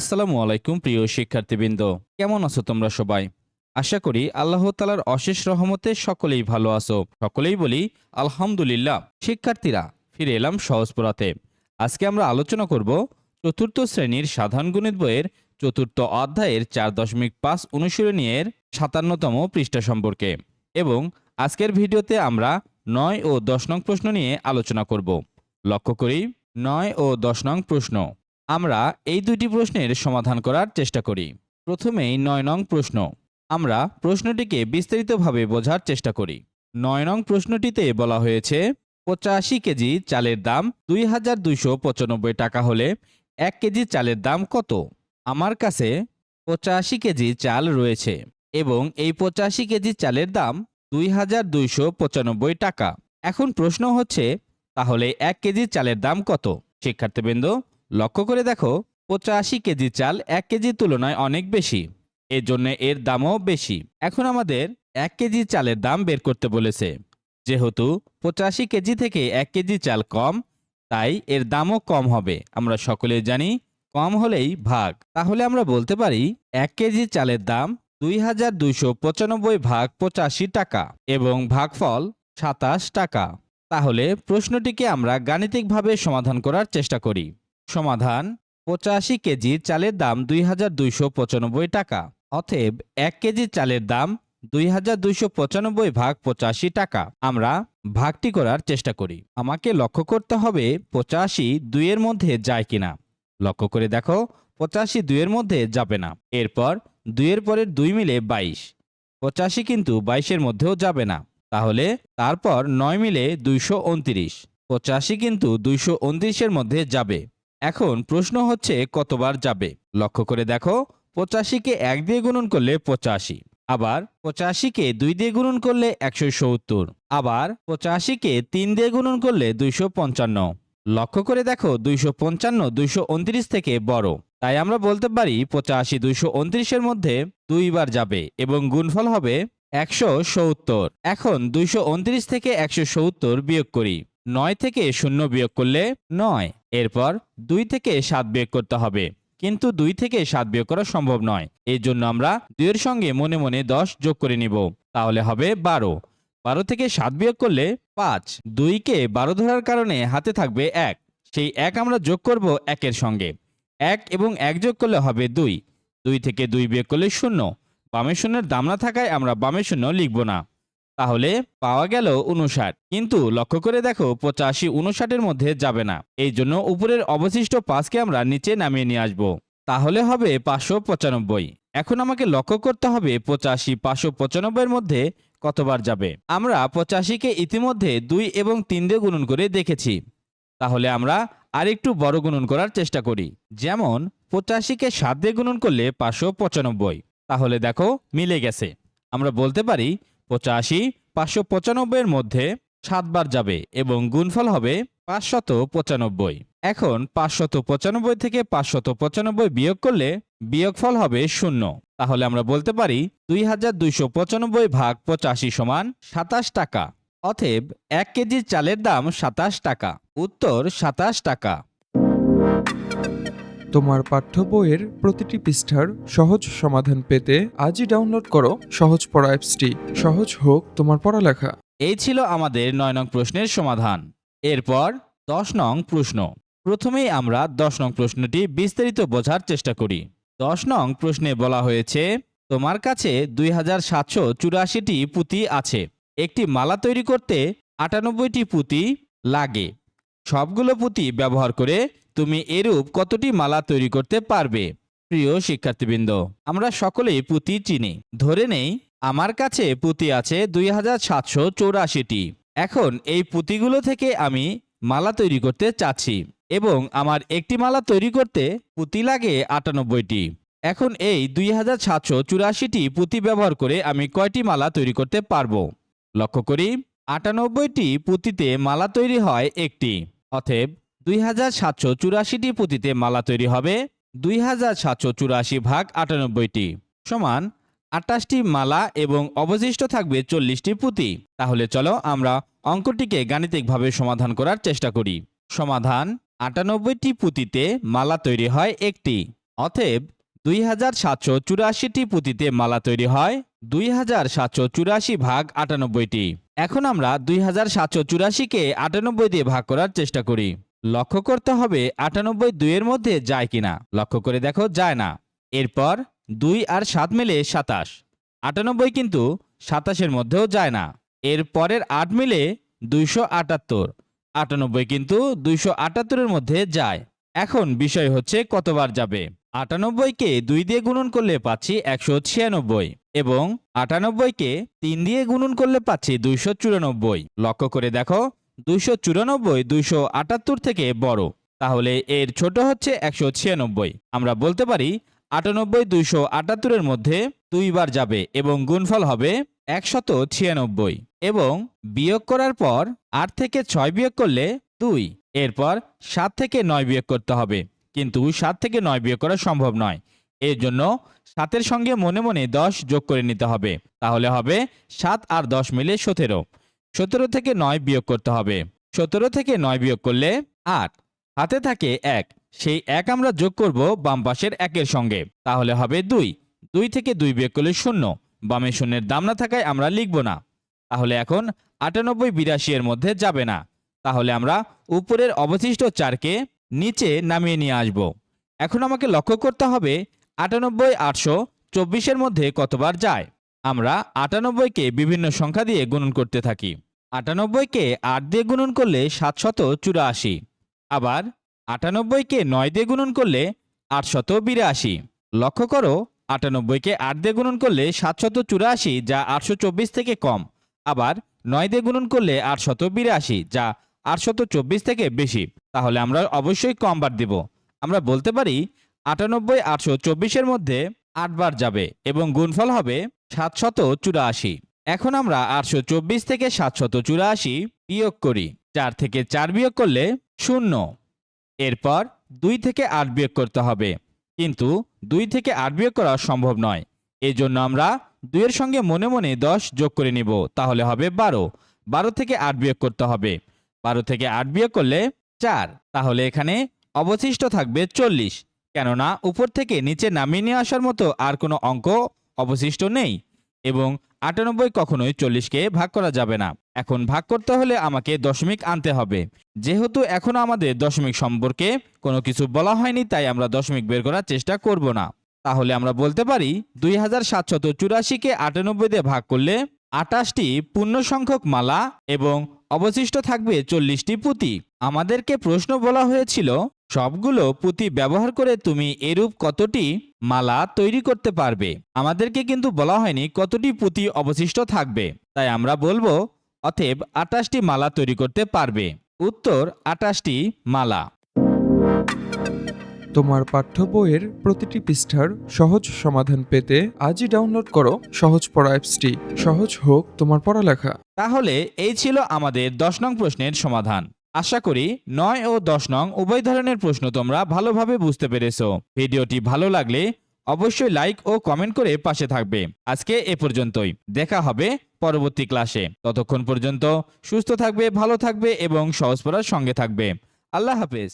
আসসালামু আলাইকুম, প্রিয় শিক্ষার্থীবৃন্দ। কেমন আছো তোমরা সবাই? আশা করি আল্লাহ তালার অশেষ রহমতে সকলেই ভালো আছো। সকলেই বলি, আলহামদুলিল্লাহ। শিক্ষার্থীরা, ফিরে এলাম সহজ পড়াতে আজকে আমরা আলোচনা করব চতুর্থ শ্রেণির সাধারণ গণিত বইয়ের চতুর্থ অধ্যায়ের চার দশমিক পাঁচ অনুশীলনীয়ের সাতান্নতম পৃষ্ঠা সম্পর্কে এবং আজকের ভিডিওতে আমরা নয় ও দশ নং প্রশ্ন নিয়ে আলোচনা করব। লক্ষ্য করি, নয় ও দশ নং প্রশ্ন। আমরা এই দুটি প্রশ্নের সমাধান করার চেষ্টা করি। প্রথমেই নয় নং প্রশ্ন। আমরা প্রশ্নটিকে বিস্তারিতভাবে বোঝার চেষ্টা করি। নয় নং প্রশ্নটিতে বলা হয়েছে, পঁচাশি কেজি চালের দাম দুই হাজার দুইশো পঁচানব্বই টাকা হলে এক কেজি চালের দাম কত? আমার কাছে পঁচাশি কেজি চাল রয়েছে এবং এই পঁচাশি কেজি চালের দাম দুই হাজার দুইশো পঁচানব্বই টাকা। এখন প্রশ্ন হচ্ছে, তাহলে এক কেজি চালের দাম কত? শিক্ষার্থীবৃন্দ লক্ষ্য করে দেখো, পঁচাশি কেজি চাল এক কেজির তুলনায় অনেক বেশি। এর জন্য এর দামও বেশি। এখন আমাদের এক কেজি চালের দাম বের করতে বলেছে। যেহেতু পঁচাশি কেজি থেকে এক কেজি চাল কম, তাই এর দামও কম হবে। আমরা সকলে জানি, কম হলেই ভাগ। তাহলে আমরা বলতে পারি, এক কেজি চালের দাম দুই হাজার দুইশো পঁচানব্বই ভাগ পঁচাশি টাকা এবং ভাগফল সাতাশ টাকা। তাহলে প্রশ্নটিকে আমরা গাণিতিকভাবে সমাধান করার চেষ্টা করি। সমাধান পঁচাশি কেজি চালের দাম দুই হাজার দুইশো পঁচানব্বই টাকা। অতএব এক কেজি চালের দাম দুই হাজার দুইশো পঁচানব্বই ভাগ পঁচাশি টাকা। আমরা ভাগটি করার চেষ্টা করি। আমাকে লক্ষ্য করতে হবে পঁচাশি দুইয়ের মধ্যে যায় কিনা। লক্ষ্য করে দেখো, পঁচাশি দুইয়ের মধ্যে যাবে না। এরপর দুইয়ের পরের দুই মিলে বাইশ। পঁচাশি কিন্তু বাইশের মধ্যেও যাবে না। তাহলে তারপর নয় মিলে দুইশো উনত্রিশ। পঁচাশি কিন্তু দুইশো উনত্রিশের মধ্যে যাবে। এখন প্রশ্ন হচ্ছে, কতবার যাবে? লক্ষ্য করে দেখো, পঁচাশিকে এক দিয়ে গুণন করলে পঁচাশি। আবার পঁচাশিকে দুই দিয়ে গুণন করলে একশো সত্তর। আবার পঁচাশিকে তিন দিয়ে গুণন করলে দুইশো পঞ্চান্ন। লক্ষ্য করে দেখো, দুইশো পঞ্চান্ন দুইশো উনত্রিশ থেকে বড়। তাই আমরা বলতে পারি, পঁচাশি দুইশো উনত্রিশের মধ্যে দুইবার যাবে এবং গুণফল হবে একশো সত্তর। এখন দুইশো উনত্রিশ থেকে একশো সত্তর বিয়োগ করি। নয় থেকে শূন্য বিয়োগ করলে নয়। এরপর দুই থেকে সাত বিয়োগ করতে হবে। কিন্তু দুই থেকে সাত বিয়োগ করা সম্ভব নয়। এর জন্য আমরা দুইয়ের সঙ্গে মনে মনে দশ যোগ করে নিব। তাহলে হবে বারো। বারো থেকে সাত বিয়োগ করলে পাঁচ। দুইকে বারো ধরার কারণে হাতে থাকবে এক। সেই এক আমরা যোগ করব একের সঙ্গে। এক এবং এক যোগ করলে হবে দুই। দুই থেকে দুই বিয়োগ করলে শূন্য। বামের শূন্যের দাম না থাকায় আমরা বামের শূন্য লিখব না। তাহলে পাওয়া গেল উনষাট কিন্তু লক্ষ্য করে দেখো, পঁচাশি উনষাটের মধ্যে যাবে না। এই জন্য উপরের অবশিষ্ট পাঁচকে আমরা নিচে নামিয়ে নিয়ে আসব। তাহলে হবে পাঁচশো পঁচানব্বই। এখন আমাকে লক্ষ্য করতে হবে পঁচাশি পাঁচশো পঁচানব্বইয়ের মধ্যে কতবার যাবে। আমরা পঁচাশিকে ইতিমধ্যে দুই এবং তিন দিয়ে গুণন করে দেখেছি। তাহলে আমরা আরেকটু বড় গুণন করার চেষ্টা করি। যেমন, পঁচাশিকে সাত দিয়ে গুণন করলে পাঁচশো পঁচানব্বই। তাহলে দেখো, মিলে গেছে। আমরা বলতে পারি পঁচাশি, পাঁচশো পঁচানব্বইয়ের মধ্যে সাতবার যাবে এবং গুণফল হবে পাঁচশত পঁচানব্বই। এখন পাঁচশত পঁচানব্বই থেকে পাঁচশত পঁচানব্বই বিয়োগ করলে বিয়োগফল হবে শূন্য। তাহলে আমরা বলতে পারি দুই হাজার দুইশো পঁচানব্বই ভাগ পঁচাশি সমান সাতাশ টাকা। অতএব এক কেজি চালের দাম সাতাশ টাকা, উত্তর সাতাশ টাকা। তোমার পাঠ্য বইয়ের প্রতিটি পৃষ্ঠার সহজ সমাধান পেতে আজই ডাউনলোড করো সহজ পড়া অ্যাপসটি। সহজ হোক তোমার পড়ালেখা। এই ছিল আমাদের নয় নং প্রশ্নের সমাধান। এরপর দশ নং প্রশ্ন। প্রথমেই আমরা দশ নং প্রশ্নটি বিস্তারিত বোঝার চেষ্টা করি। দশ নং প্রশ্নে বলা হয়েছে, তোমার কাছে দুই হাজার সাতশো চুরাশিটি পুঁতি আছে। একটি মালা তৈরি করতে আটানব্বইটি পুঁতি লাগে। সবগুলো পুঁতি ব্যবহার করে তুমি এরূপ কতটি মালা তৈরি করতে পারবে? প্রিয় শিক্ষার্থীবৃন্দ, আমরা সকলেই পুঁতি চিনি। ধরে নেই, আমার কাছে পুঁতি আছে দুই হাজার সাতশো চৌরাশিটি। এখন এই পুঁতিগুলো থেকে আমি মালা তৈরি করতে চাচ্ছি এবং আমার একটি মালা তৈরি করতে পুঁতি লাগে আটানব্বইটি। এখন এই দুই হাজার সাতশো চুরাশিটি পুঁতি ব্যবহার করে আমি কয়টি মালা তৈরি করতে পারব? লক্ষ্য করি, আটানব্বইটি পুঁতিতে মালা তৈরি হয় একটি। অতএব দুই হাজার সাতশো চুরাশিটি পুঁতিতে মালা তৈরি হবে। দুই হাজার সাতশো চুরাশি ভাগ আটানব্বইটি। সমান আটাশটি মালা এবং অবশিষ্ট থাকবে চল্লিশটি পুঁতি। তাহলে চলো আমরা অঙ্কটিকে গাণিতিকভাবে সমাধান করার চেষ্টা করি। সমাধান আটানব্বইটি পুঁতিতে মালা তৈরি হয় একটি। অতএব দুই হাজার সাতশো চুরাশিটি পুঁতিতে মালা তৈরি হয় দুই হাজার সাতশো চুরাশি ভাগ আটানব্বইটি। এখন আমরা দুই হাজার সাতশো চুরাশিকে আটানব্বই দিয়ে ভাগ করার চেষ্টা করি। লক্ষ্য করতে হবে আটানব্বই দুইয়ের মধ্যে যায় কিনা। লক্ষ্য করে দেখো, যায় না। এরপর দুই আর সাত মিলে সাতাশ। আটানব্বই কিন্তু সাতাশের মধ্যেও যায় না। এর পরের আট মিলে দুইশো আটাত্তর। আটানব্বই কিন্তু দুইশো আটাত্তরের মধ্যে যায়। এখন বিষয় হচ্ছে কতবার যাবে? আটানব্বইকে দুই দিয়ে গুণন করলে পাচ্ছি একশো ছিয়ানব্বই এবং আটানব্বইকে তিন দিয়ে গুণন করলে পাচ্ছি দুইশো চুরানব্বই। লক্ষ্য করে দেখো দুইশো চুরানব্বই, দুইশো আটাত্তর থেকে বড়। তাহলে এর ছোট হচ্ছে একশো ছিয়ানব্বই। আমরা বলতে পারি আটানব্বই, দুইশো আটাত্তরের মধ্যে দুইবার যাবে এবং গুণফল হবে একশত ছিয়ানব্বই এবং বিয়োগ করার পর আট থেকে ছয় বিয়োগ করলে দুই। এরপর সাত থেকে নয় বিয়োগ করতে হবে। কিন্তু সাত থেকে নয় বিয়োগ করা সম্ভব নয়। এর জন্য সাতের সঙ্গে মনে মনে দশ যোগ করে নিতে হবে। তাহলে হবে সাত আর দশ মিলে সতেরো। সতেরো থেকে নয় বিয়োগ করতে হবে। সতেরো থেকে নয় বিয়োগ করলে আট। হাতে থাকে এক। সেই এক আমরা যোগ করব বাম পাশের একের সঙ্গে। তাহলে হবে দুই। দুই থেকে দুই বিয়োগ করলে শূন্য। বামে শূন্যের দাম না থাকায় আমরা লিখব না। তাহলে এখন আটানব্বই বিরাশি এর মধ্যে যাবে না। তাহলে আমরা উপরের অবশিষ্ট চারকে নিচে নামিয়ে নিয়ে আসব। এখন আমাকে লক্ষ্য করতে হবে আটানব্বই আটশো চব্বিশের মধ্যে কতবার যায়। আমরা আটানব্বইকে বিভিন্ন সংখ্যা দিয়ে গুণন করতে থাকি। আটানব্বইকে আট দিয়ে গুণন করলে সাতশত চুরাশি। আবার আটানব্বইকে নয় দিয়ে গুণন করলে আটশত বিরাশি। লক্ষ্য করো, আটানব্বইকে আট দিয়ে গুণন করলে সাতশত চুরাশি, যা আটশো চব্বিশ থেকে কম। আবার নয় দিয়ে গুণন করলে আটশত বিরাশি, যা আটশত চব্বিশ থেকে বেশি। তাহলে আমরা অবশ্যই কম বার দিব। আমরা বলতে পারি, আটানব্বই আটশো চব্বিশের মধ্যে আটবার যাবে এবং গুণফল হবে সাতশত চুরাশি। এখন আমরা আটশো চব্বিশ থেকে সাতশত চুরাশি বিয়োগ করি। চার থেকে চার বিয়োগ করলে শূন্য। এরপর দুই থেকে আট বিয়োগ করতে হবে। কিন্তু দুই থেকে আট বিয়োগ করা সম্ভব নয়। এই জন্য আমরা দুইয়ের সঙ্গে মনে মনে দশ যোগ করে নিব। তাহলে হবে বারো। বারো থেকে আট বিয়োগ করতে হবে। বারো থেকে আট বিয়োগ করলে চার। তাহলে এখানে অবশিষ্ট থাকবে চল্লিশ। কেননা উপর থেকে নিচে নামিয়ে নিয়ে আসার মতো আর কোনো অঙ্ক অবশিষ্ট নেই এবং আটানব্বই কখনোই চল্লিশকে ভাগ করা যাবে না। এখন ভাগ করতে হলে আমাকে দশমিক আনতে হবে। যেহেতু এখনও আমাদের দশমিক সম্পর্কে কোনো কিছু বলা হয়নি, তাই আমরা দশমিক বের করার চেষ্টা করব না। তাহলে আমরা বলতে পারি দুই হাজার সাতশত চুরাশিকে আটানব্বই দিয়ে ভাগ করলে আটাশটি পূর্ণ সংখ্যক মালা এবং অবশিষ্ট থাকবে চল্লিশটি পুঁতি। আমাদেরকে প্রশ্ন বলা হয়েছিল সবগুলো পুঁতি ব্যবহার করে তুমি এরূপ কতটি মালা তৈরি করতে পারবে? আমাদেরকে কিন্তু বলা হয়নি কতটি পুঁতি অবশিষ্ট থাকবে। তাই আমরা বলব অতএব আটাশটি মালা তৈরি করতে পারবে। উত্তর আটাশটি মালা। তোমার পাঠ্য বইয়ের প্রতিটি পৃষ্ঠার সহজ সমাধান পেতে আজই ডাউনলোড করো সহজ পড়া অ্যাপসটি। সহজ হোক তোমার পড়ালেখা। তাহলে এই ছিল আমাদের দশ নং প্রশ্নের সমাধান। আশা করি নয় ও দশ নং উভয় ধরনের প্রশ্ন তোমরা ভালোভাবে বুঝতে পেরেছ। ভিডিওটি ভালো লাগলে অবশ্যই লাইক ও কমেন্ট করে পাশে থাকবে। আজকে এ পর্যন্তই। দেখা হবে পরবর্তী ক্লাসে ততক্ষণ পর্যন্ত সুস্থ থাকবে, ভালো থাকবে এবং সহজ পড়ার সঙ্গে থাকবে। আল্লাহ হাফেজ।